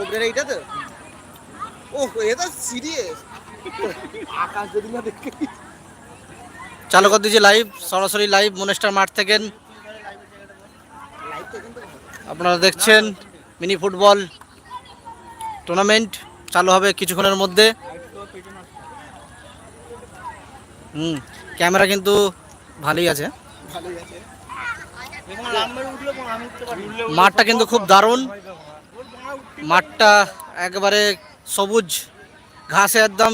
ওপরের এইটা তো? ও এটা সিরিয়াস আকাশ যদি না দেখে। চালু করে দিয়েছি লাইভ সরাসরি লাইভ মনেস্টার মাঠ থেকে। আপনারা দেখছেন মিনি ফুটবল টুর্নামেন্ট চালু হবে কিছুক্ষণের মধ্যে। হুম ক্যামেরা কিন্তু ভালোই আছে। ভালোই আছে। মাঠটা কিন্তু খুব দারুণ। মাঠটা একবারে সবুজ, ঘাসে একদম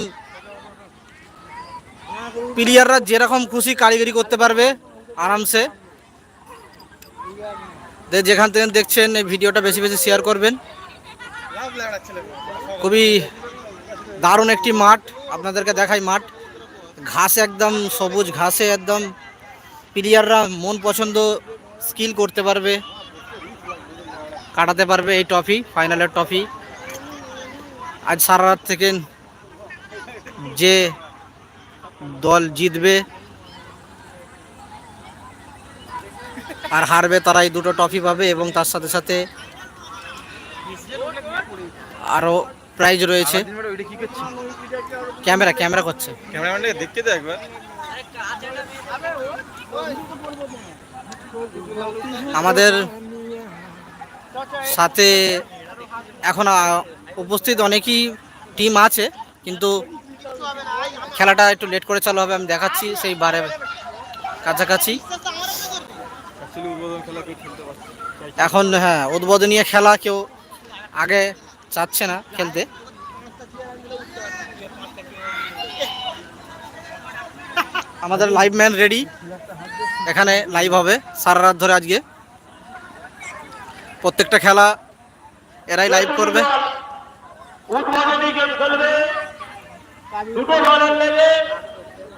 প্লেয়াররা যেরকম খুশি কারিগরি করতে পারবে আরামসে। যেখান থেকে দেখছেন এই ভিডিওটা বেশি বেশি শেয়ার করবেন। খুবই দারুণ একটি মাঠ, আপনাদেরকে দেখাই মাঠ। ঘাসে একদম সবুজ, ঘাসে একদম প্লেয়াররা মন পছন্দ স্কিল করতে পারবে, কাটাতে পারবে এই ট্রফি, ফাইনালের ট্রফি। আজ সারা রাত থেকে যে দল জিতবে আর হারবে তারা এই দুটো ট্রফি পাবে এবং তার সাথে সাথে আরও প্রাইজ রয়েছে। ক্যামেরা ক্যামেরা করছে। ক্যামেরাম্যানটাকে দেখতে দে একবার। আমাদের সাথে এখন উপস্থিত অনেকই টিম আছে, কিন্তু খেলাটা একটু লেট করে চালু হবে, আমি দেখাচ্ছি সেই বারে কাছাকাছি। এখন হ্যাঁ উদ্বোধনীয় খেলা কেউ আগে চাচ্ছে না খেলতে। আমাদের লাইভ ম্যান রেডি এখানে লাইভ হবে সারা রাত ধরে আজকে। প্রত্যেকটা খেলা এরাই লাইভ করবে। উদ্বোধনী গেম চলবে দুটো দলের লেগে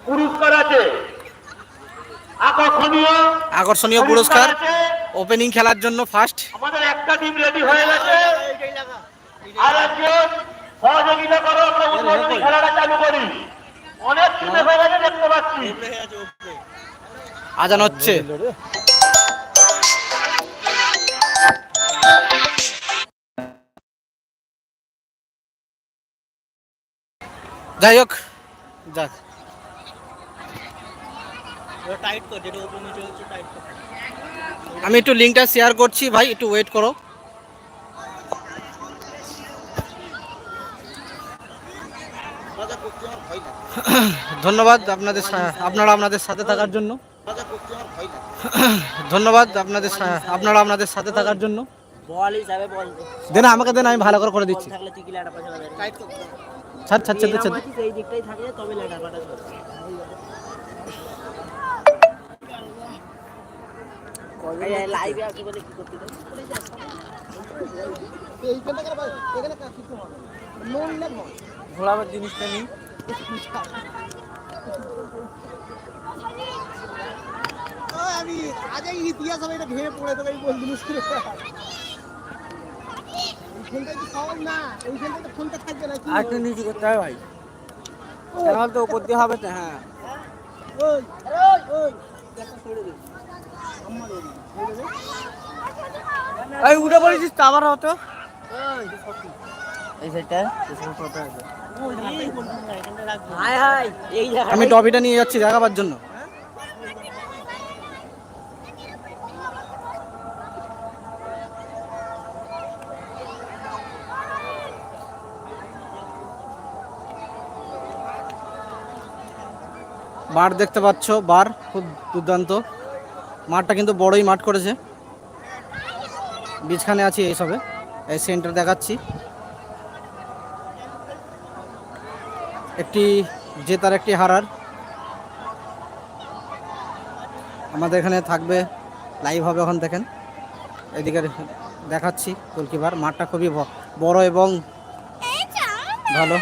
পুরস্কার আছে। আকর্ষণীয়। আকর্ষণীয় পুরস্কার। ওপেনিং খেলার জন্য ফার্স্ট আমাদের একটা টিম রেডি হয়ে গেছে। আর একজন সহযোগিতা করো আমরা উদ্বোধনী খেলাটা চালু করি। অনেক টিমে হয়ে গেছে দেখতে পাচ্ছি। আজান হচ্ছে। যাই হোক, যাক। আমি একটু লিঙ্কটা শেয়ার করছি, ভাই, একটু ওয়েট করো। ধন্যবাদ আপনাদের আপনারা আপনাদের সাথে থাকার জন্য। ধন্যবাদ আপনাদের আপনারা আপনাদের সাথে থাকার জন্য। বল হিসাবে বল। দেন আমাকে দেন আমি ভালো করে করে দিচ্ছি। ছাড় ছাড় ঘোরাবার জিনিসটা নেই আমি আজ এই ইতিহাস হবে এটা ভেঙে পড়ে দেবে এই বন্ধু এইখানটায় তো সহজ না এইখানটায় তো ফোনটা থাকবে না আর একটু নিচু করতে হবে ভাই। তাহলে তো উপর দিয়ে হবে তো হ্যাঁ। ওই ওই। ওই। দেখা ছেড়ে দে আমার দে এই উঠে পড়েছিস তো আবার হতো আমি টপিটা নিয়ে যাচ্ছি দেখাবার জন্য। বার দেখতে পাচ্ছ, বার, খুব দুর্দান্ত। মাঠটা কিন্তু বড়ই মাঠ করেছে। বিছখানে আছি এইসবে এই সেন্টার দেখাচ্ছি। একটি জেতার একটি হারার। আমাদের এখানে থাকবে লাইভ হবে ওখান দেখেন। এদিকে দেখাচ্ছি গোলকিপার মাঠটা খুবই বড় এবং ভালো।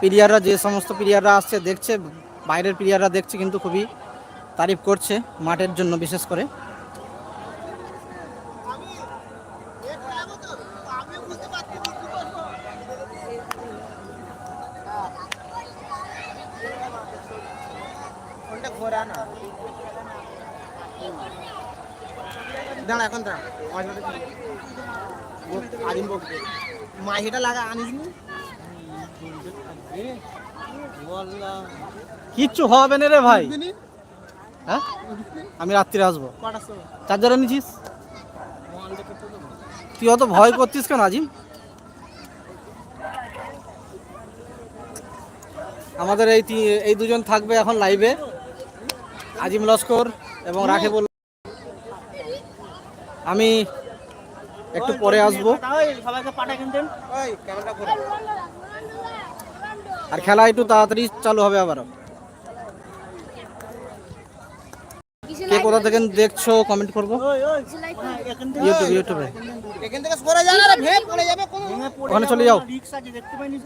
প্লেয়াররা যে সমস্ত প্লেয়াররা আসছে দেখছে বাইরের প্লেয়াররা দেখছে কিন্তু খুবই তারিফ করছে মাঠের জন্য বিশেষ করে দাঁড়া এখন দাঁড়া মাহিটা লাগা আনিস কিচ্ছু হবে না রে ভাই। হ্যাঁ? আমি রাত্রিরে আসব। চার্জার এনেছিস তুই অত ভয় করছিস কেন আজিম? আমাদের এই এই দুজন থাকবে এখন লাইভে আজিম লস্কর এবং রাখে বল আমি একটু পরে আসব। আর খেলা একটু তাড়াতাড়ি চালু হবে আবার কে কোথা থেকে দেখছ? কমেন্ট করব। ইউটিউব ইউটিউবে এখান থেকে সরে যা না রে ভেঙে পড়ে যাবে কোন। ওখানে চলে যাও। রিক্সা আছে দেখতে পাইনি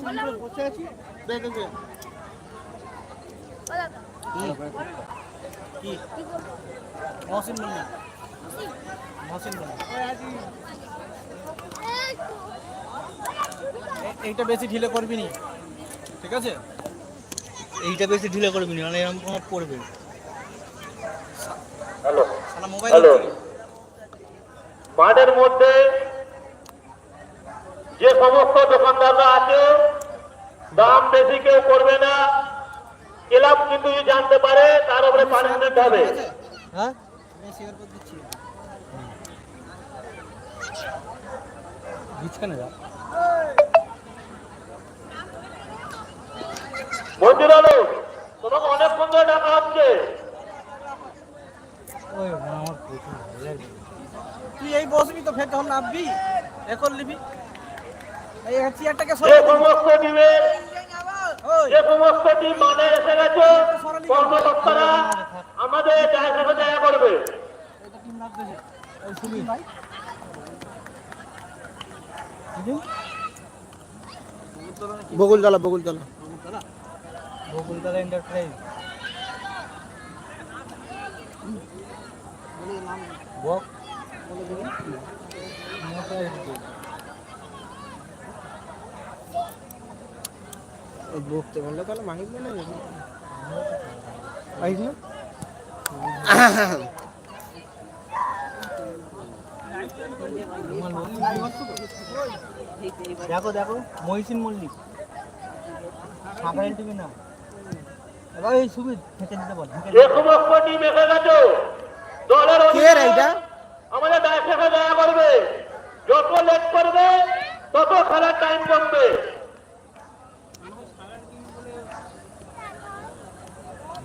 বসে আছি। দেখ। কি? মহসিন মহসিন এইটা বেশি ঢিলে করবি নি। ঠিক আছে? এইটা বেশি ঢিলে করবি নি মানে এরকম পড়বে। হ্যালো। মাঠের মধ্যে যে সমস্ত দোকানদাররা আছে দাম বেশি কেউ করবে না। ক্লাব কিন্তু জানতে পারে তার উপরে পানিশমেন্ট হবে। হ্যাঁ? মঞ্জুর তোমাকে অনেকক্ষণ ধরে ডাকা হচ্ছে ওই আমার প্রচুর ভালো লাগে তুই এই বসবি তো ফের তখন নামবি? এ করে নিবি এই চেয়ারটাকে সরে। সমস্ত টিমের যে সমস্ত টিম মাঠে এসে গেছে। কর্মকর্তারা আমাদের জায়গা জায়গা করবে। ওই সুবি ভাই বগুলতলা। বগুলতলা বকুলতলা এন্টারপ্রাইজ বক বকতে বললে তাহলে মাহিক বলে পাইস না? দেখো দেখো মহিষিন মল্লিক। সাঁকড়াইল টিভি না এবার এই সুবি থেকে দিতে বল কে রে এইটা? আমাদের জায়গা জায়গা করবে। যত লেট করবে তত খেলার টাইম কমবে।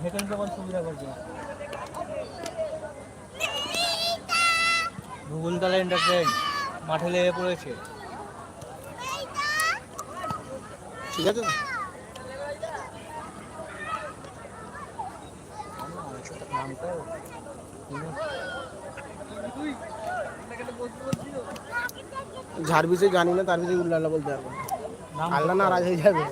ঢেকে দিতে বল সুবিধা করছে ভূগোলতলা এন্টারপ্রাইজ মাঠে লেগে পড়েছে। ঠিক আছে। ঝাড় বিষয়ে জানি না তার বিষয়ে উল্লাল্লা বলতে পারব আল্লাহ নারাজ হয়ে যাবে।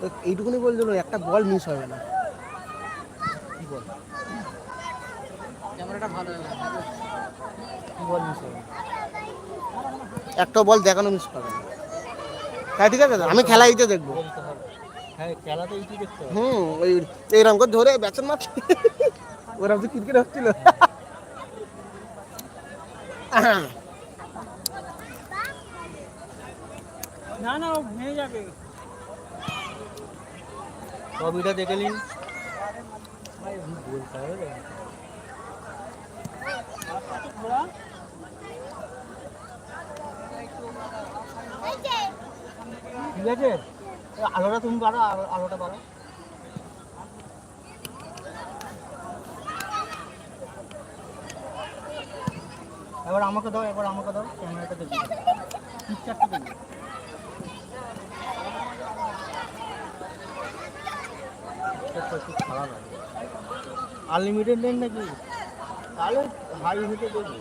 তো এইটুকুনি বলছিল একটা বল মিস হবে না। কি বল? ক্যামেরাটা ভালো কি বল মিস হবে? একটা বল দেখানো মিস হবে না। তাই ঠিক আছে? আমি খেলা দিতে দেখব। হুম ওই এইরকম করে ধরে ব্যাচন মারছে। ওরকম তো ক্রিকেট হচ্ছিল না না ও ভেঙে যাবে। ছবিটা দেখে নিন। ভাই বলতে হবে রে। ঠিক আছে? এ আলোটা তুমি বাড়ো আলো- আলোটা বাড়ো এবার আমাকে দাও, এবার আমাকে দাও, ক্যামেরাটা দেখি পিকচারটা দেখি আনলিমিটেড নেন নাকি? তাহলে হাই হেঁটে দেখবি।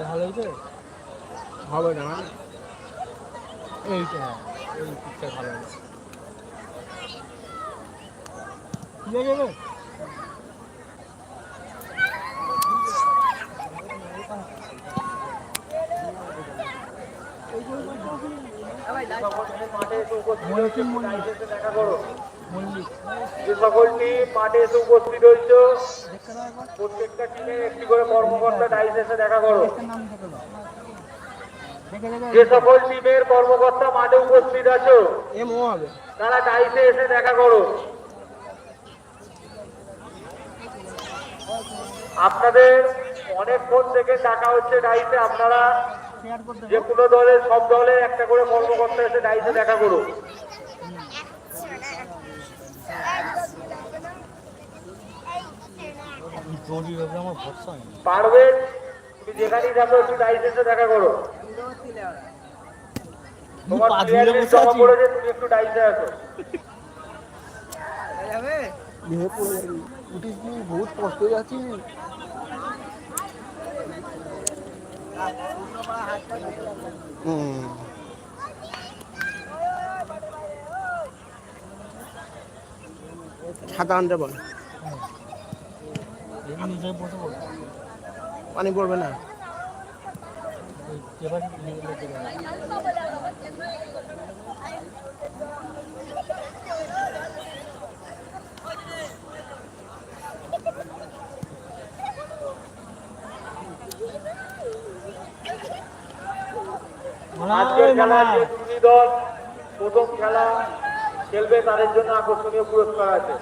ভালো হয়েছে? হবে না এইটা এই পিকচার ভালো হয়েছে। মনে হচ্ছে দেখা করো। যে সকল টিম মাঠে এসে উপস্থিত হয়েছে, প্রত্যেকটা টিমে একটি করে কর্মকর্তা ডাইস এসে দেখা করো। যে সকল টিমের কর্মকর্তা মাঠে উপস্থিত আছো, তারা ডাইসে এসে দেখা করো। আপনাদের অনেকক্ষণ থেকে টাকা হচ্ছে ডাইসে আপনারা যে কোনো দলের সব দলের একটা করে কর্মকর্তা এসে ডাইসে দেখা করুন। পারবেন তুমি যেখানেই থাকো একটু ডাইসে এসে দেখা করো। তোমার জমা পড়েছে তুমি একটু ডাইসে আসো ভেঙে পড়ে যাবি উঠিস বহুত কষ্ট হয়ে যাচ্ছি। হুম। ছাতা আনতে বল। পানি পড়বে না। আজকের খেলার যে দুটি দল প্রথম খেলা খেলবে তাদের জন্য আকর্ষণীয় পুরস্কার আছে।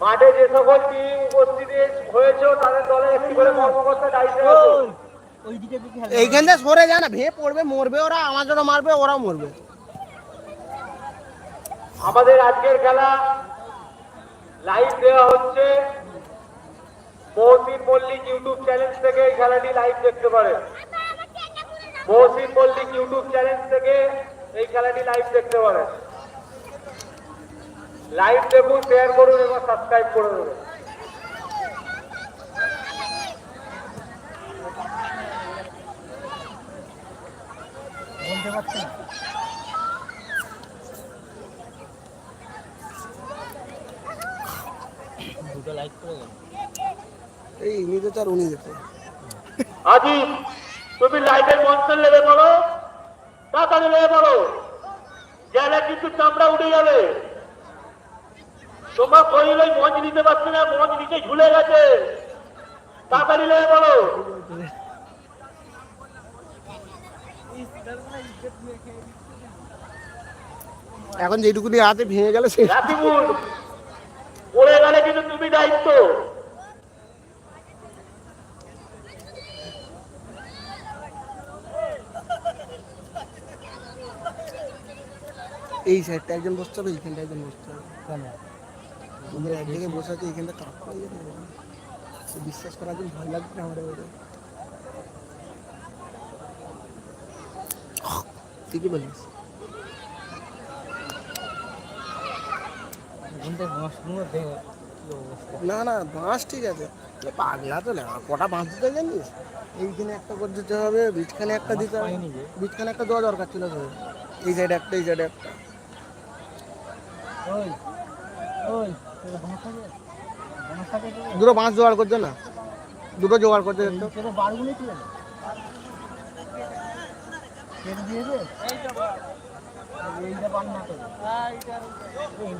মাঠে যে সকল টিম উপস্থিত হয়েছে তাদের দলে একটি করে কর্মকর্তা দায়িত্বে আছে। এইখান থেকে সরে যায় না পড়বে মরবে ওরা জন্য মারবে ওরাও মরবে। আমাদের আজকের খেলা লাইভ দেওয়া হচ্ছে। মহসিন মল্লিক ইউটিউব চ্যানেল থেকে এই খেলাটি লাইভ দেখতে পারেন মহসিন মল্লিক ইউটিউব চ্যানেল থেকে এই খেলাটি লাইভ দেখতে পারেন লাইভ দেখুন শেয়ার করুন এবং সাবস্ক্রাইব করে দেবেন। এই ইনি তো তার উনি যেতে আজি তুমি লেগে পড়ো তাড়াতাড়ি লেগে পড়ো গেলে কিন্তু চামড়া উঠে যাবে। শরীর ওই মঞ্চ নিতে পারছে না মঞ্চ নিচে ঝুলে গেছে। তাড়াতাড়ি লেগে পড়ো। এখন যেটুকুনি হাতে ভেঙে গেল সে পড়ে গেলে কিন্তু তুমি দায়িত্ব। এই সাইডটা একজন বসতে হবে এইখানটা একজন বসতে হবে। কেন ওদের একদিকে বসে আছে এইখানটা কাপ করে যেতে বিশ্বাস করার জন্য ভয় লাগবে না আমাদের ওদের ঠিকই বলিস? না না বাঁশ ঠিক আছে। পাগলা তো না কটা বাঁশ দিতে জানিস? এইখানে একটা করে দিতে হবে বিচখানে একটা দিতে হবে। বিচখানে একটা দেওয়া দরকার ছিল তো এই সাইডে একটা এই সাইডে একটা। দুটো বাঁশ জোগাড় করছে না? দুটো জোগাড় করছে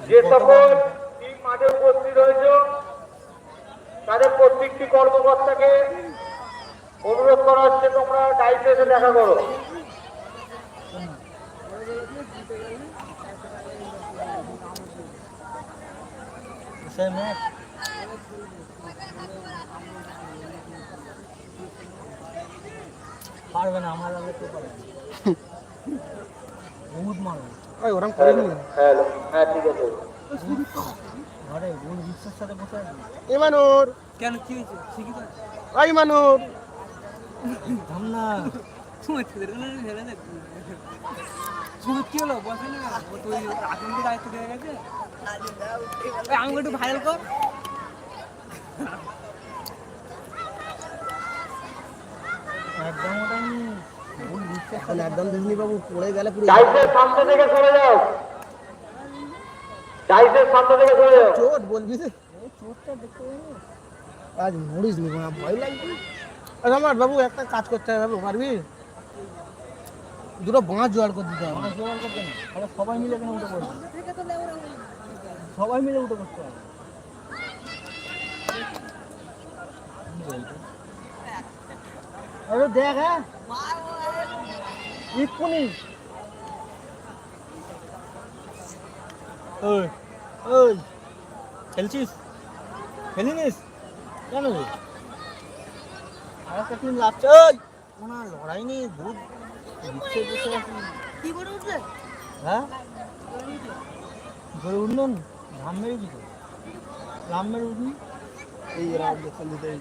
যে সকল টিম মাঠে উপস্থিত হয়েছে তাদের প্রত্যেকটি কর্মকর্তাকে অনুরোধ করা হচ্ছে, তোমরা এসে দেখা করো। পারবে না আমার আগে তো পারবে বহুত মারবে ওই ওরম হ্যালো হ্যাঁ সাথে বসে আছে ইমানুর কেন কি ঠিকই তো ওই ইমানুর থাম না সুমিত কি হলো? বসে না? ও তো ওই আতঙ্কের দায়িত্ব দিয়ে গেছে। আমাকে একটু ভাইরাল কর। ওটা এখন একদম দুজনি বাবু পড়ে গেলে পুরো ডাইসের সামনে থেকে সরে যাও। ডাইসের সামনে থেকে সরে যাও। চোট বলবি যে। আজ মরিস নি বাবা, ভয় লাগছে আরে আমার বাবু একটা কাজ করতে হবে বাবু পারবি? দুটো বাঁশ জোগাড় করে দিতে হবে। সবাই মিলে কেন পড়বে। সবাই মিলে উঠে পড়তে হবে। আরে দেখ হ্যাঁ? এক্ষুনি ওই ওই খেলছিস? খেলিনিস? কেন রে? আর একটা টিম লাগছে ওই না লড়াই নেই ভূত। দিচ্ছে কি করে উঠবে হ্যাঁ? গড়ে উঠলেন ঘাম মেরে কি ঘাম মেরে উঠুন এই এরা অবজেকশন দিতে এই।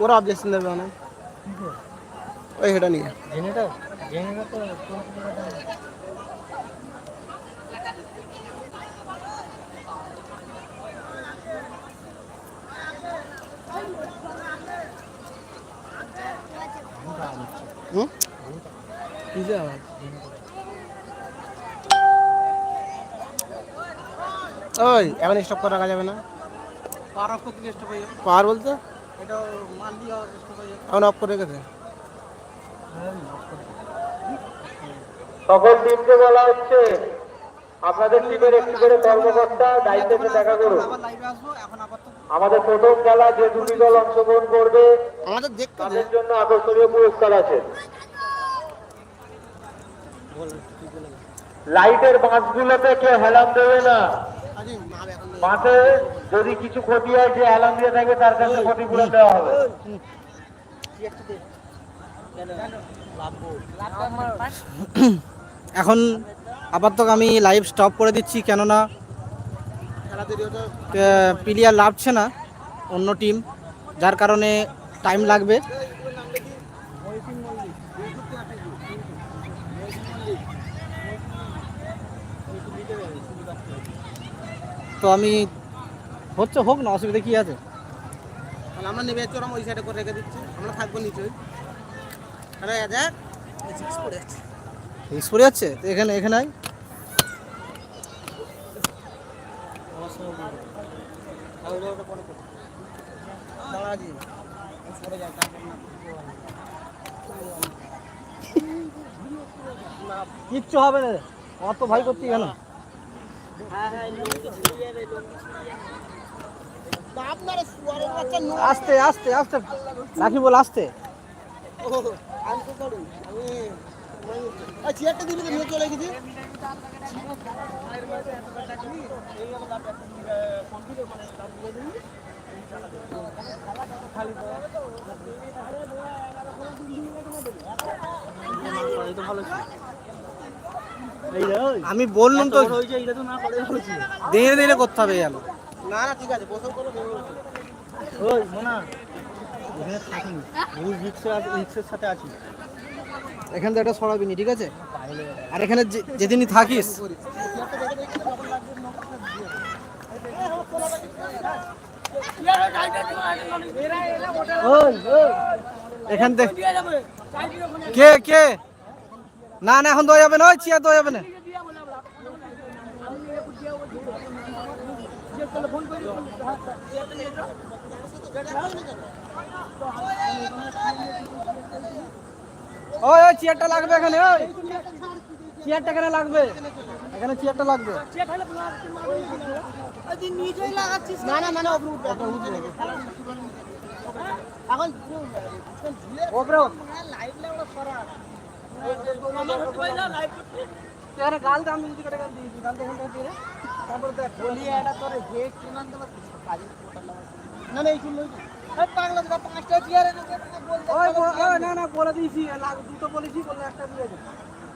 ওরা অবজেকশন দেবে অনেক ওই হেটা নিয়ে জেনেটা জেনেটা তো কোনো কোনো কথা নেই। হুম কিসে আওয়াজ ওই এখন স্টপ করে রাখা যাবে না। পাওয়ার বলতে? এখন অফ করে রেখেছে। সকল টিমকে বলা হচ্ছে আপনাদের টিমের একটি করে কর্মকর্তা দায়িত্বে দেখা করুন। আবার লাইভে আসব এখন আপাতত। আমাদের প্রথম খেলা যে দুটি দল অংশগ্রহণ করবে আমাদের দেখতে তাদের জন্য আকর্ষণীয় পুরস্কার আছে। লাইটের বাঁশগুলোতে কেউ হেলাম দেবে না। আরে মা এখন যদি কিছু ক্ষতি হয়, যে হেলাম দিয়ে থাকবে তার কাছে ক্ষতিপূরণ দেওয়া হবে। এখন আপাতত আমি লাইভ স্টপ করে দিচ্ছি, কেননা প্লেয়ার লাভছে না অন্য টিম যার কারণে টাইম লাগবে। তো আমি হচ্ছে হোক না অসুবিধা কি আছে? তাহলে আমরা নেমে যাচ্ছি ওই সাইডে করে রেখে দিচ্ছি। আমরা থাকব নিচে। আরে দেখ এই পড়ে যাচ্ছে? পড়ে যাচ্ছে তো এখানে এখানে আয়। কিচ্ছু হবে না অত ভয় করতে কেন আপনারা সুয়ারের বাচ্চা নো আস্তে আস্তে আস্তে। রাখি বল আস্তে। করি আমি বললাম তো ধীরে ধীরে করতে হবে গেল না না ঠিক আছে বসে করো ওই মোনা। এখানে রিক্সা রিক্সের সাথে আছি। এখান থেকে এটা সরাবি নি ঠিক আছে? আর এখানে যে- যেদিনই থাকিস। এখান থেকে কে কে? না না এখন দেওয়া যাবে না ওই চেয়ার দেওয়া যাবে না। ওই ওই চেয়ারটা লাগবে এখানে ওই। চেয়ারটা এখানে লাগবে? এখানে চেয়ারটা লাগবে। না না না এখানে গাল দাম দিতে কেটে গাল দিয়েছি গাল দেখুন দিয়ে তারপরে দেখ বলি এটা তোর হেড কিমান দেবো কাজে না না এই শুনলো পাগলা দাদা পাঁচটা চেয়ারে ওই না না বলে দিয়েছি লাগ- দুটো বলেছি বলে একটা দিয়ে দে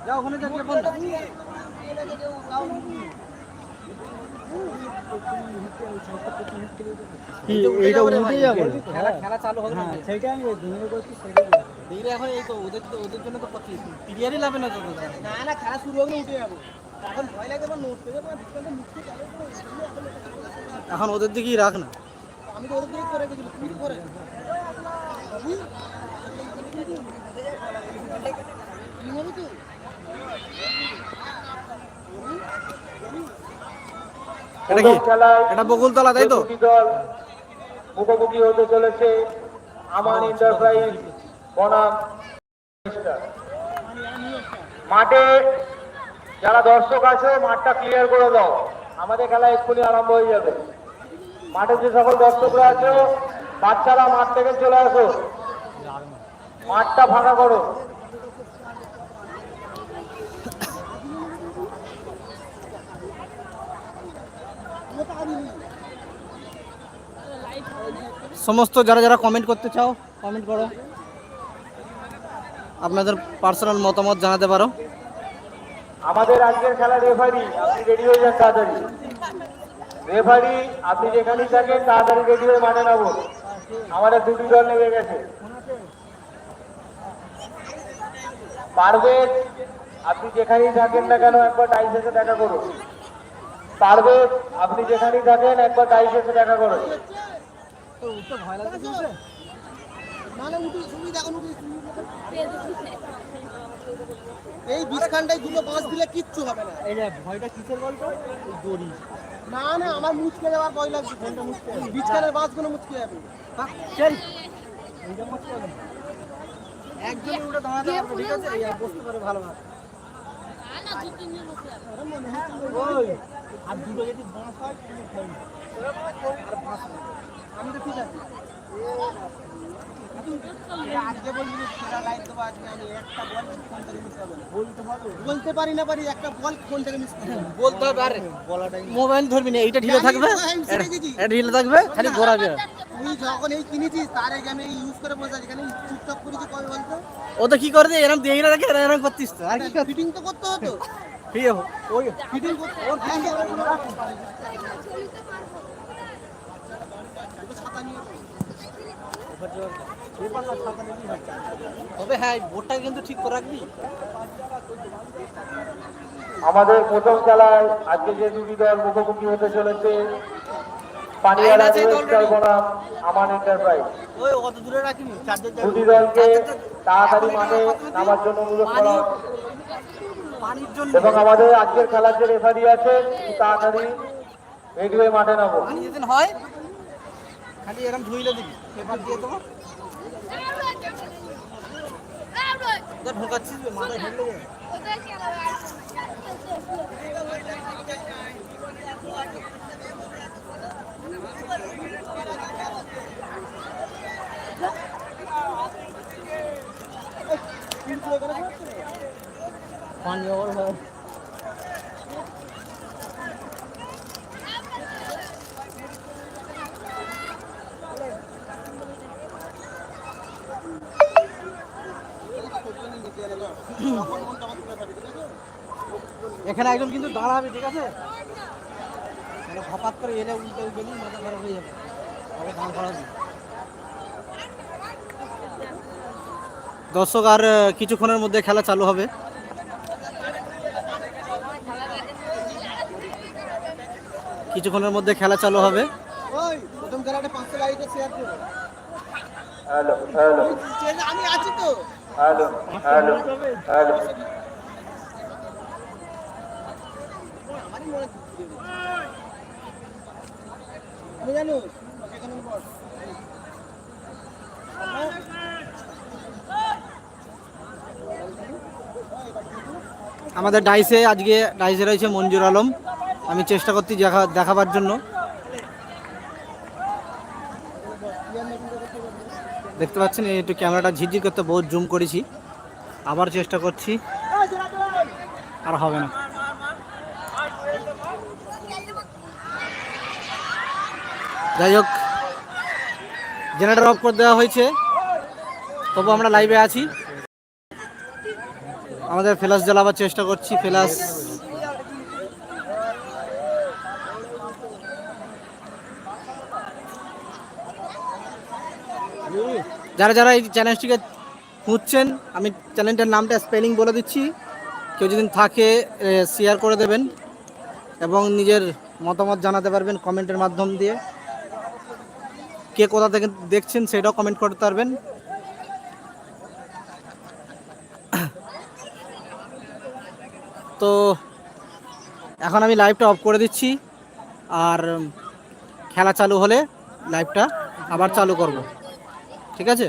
যা ওখানে যা বল এইটা উঠে যাবে খেলা খেলা চালু হবে না সেইটা আমি করছি সেইটাই এখন এই তো ওদের তো ওদের জন্য তো ক্লিয়ারই না তো না না খেলা শুরু হবে উঠে যাব। এখন ভয় লাগে বা নোট পেয়ে যাব মুখে চালে এখন ওদের দিকেই রাখ না। আমি তো ওদের দিকে করে করে কি হবে তুই এটা কি? এটা বকুলতলা তাই তো? মুখোমুখি হতে চলেছে। আমার এন্টারপ্রাইজ মাঠে যারা দর্শক আছে, মাঠটা ক্লিয়ার করে দাও। আমাদের খেলা এক্ষুনি আরম্ভ হয়ে যাবে। মাঠে যে সকল দর্শকরা আছে, বাচ্চারা মাঠ থেকে চলে আসো। মাঠটা ফাঁকা করো। সমস্ত যারা যারা কমেন্ট করতে চাও কমেন্ট করো। আপনাদের পার্সোনাল মতামত জানাতে পারো। আমাদের আজকের খেলা রেফারি আপনি রেডি হয়ে যান তাড়াতাড়ি। রেফারি আপনি যেখানেই থাকেন তাড়াতাড়ি রেডি হয়ে মাঠে নামো আমাদের দুটি দল নেমে গেছে। পারবে আপনি যেখানেই থাকেন না কেন একবার টাইস এসে দেখা করুন। পারবে আপনি যেখানেই থাকেন একবার টাইস এসে দেখা করুন। এই বিছখানটায় দুটো বাঁশ দিলে কিচ্ছু হবে না। এই যে ভয়টা কিসের বলতো দড়ি। না না আমার মুচকে যাওয়ার ভয় লাগছে। ফোনটা মুচকে বিছখানের বাঁশগুলো মুচকে যাবে। একজন উঠে দাঁড়াতে পারবে ঠিক আছে? এই আর বসতে পারে ভালো না ওই। আর দুটো যদি বাঁশ হয় আর বাঁশ। আমি তো ঠিক আছে। মোবাইল ধরবি না এইটা ঢিলে থাকবে? ঢিলে থাকবে? খালি ঘোরাবে। যখন এই কিনেছিস তার আগে আমি ইউজ করে বসে আছি। এখানে চুপচাপ করেছি কবে বলতো? ও তো কি করে দে এরকম দিয়ে রাখে এরকম করতিস তো। আর কি ফিটিং তো করতে হতো। ঠিক আছে ওই ফিটিং করতে ওর ফ্যান ছাতা নিয়ে তবে হ্যাঁ বোর্ডটা কিন্তু ঠিক করে রাখবি। আমাদের প্রথম খেলায় আজকে যে দুটি দল মুখোমুখি হতে চলেছে পানিয়ালা আছে নিউ already। স্টার বনাম আমান এন্টারপ্রাইজ ওই অত দূরে রাখিনি চার্জার দুটি দলকে তাড়াতাড়ি মাঠে নামার জন্য অনুরোধ করা হচ্ছে। পানির জন্য। এবং আমাদের আজকের খেলার যে রেফারি আছে তাড়াতাড়ি হয়ে মাঠে নামো হয় খালি এরকম ধুইলে দিবি। পেপার দিয়ে যা ঢোকাচ্ছিস মাথায় যাবে। পানি হয় এখানে একজন কিন্তু দাঁড়াবে ঠিক আছে? মানে হঠাৎ করে এলে উল্টে গেলি মাথা খারাপ হয়ে যাবে। আগে দাঁড় করাবি দর্শক আর কিছুক্ষণের মধ্যে খেলা চালু হবে। কিছুক্ষণের মধ্যে খেলা চালু হবে। ওই প্রথম খেলাটা পাঁচশো লাইটে শেয়ার করো। Hello hello. আমি আছি তো হ্যালো হ্যালো হ্যালো আমারই মনে আমি জানো এখানে বল আমাদের ডাইসে, আজকে ডাইসে রয়েছে মঞ্জুর আলম। আমি চেষ্টা করছি দেখা, দেখাবার জন্য। দেখতে পাচ্ছেন একটু ক্যামেরাটা ঝিঝি করতে, বহুত জুম করেছি। আবার চেষ্টা করছি। আর হবে না। যাই হোক জেনারেটর অফ করে দেওয়া হয়েছে। তবু আমরা লাইভে আছি। আমাদের ফ্ল্যাশ জ্বালাবার চেষ্টা করছি ফ্ল্যাশ যারা যারা এই চ্যানেলটিকে খুঁজছেন, আমি চ্যানেলটার নামটা স্পেলিং বলে দিচ্ছি। কেউ যদি থাকে শেয়ার করে দেবেন এবং নিজের মতামত জানাতে পারবেন কমেন্টের মাধ্যম দিয়ে। কে কোথা থেকে দেখছেন সেটাও কমেন্ট করতে পারবেন। তো এখন আমি লাইভটা অফ করে দিচ্ছি। আর খেলা চালু হলে লাইভটা আবার চালু করব। ঠিক আছে?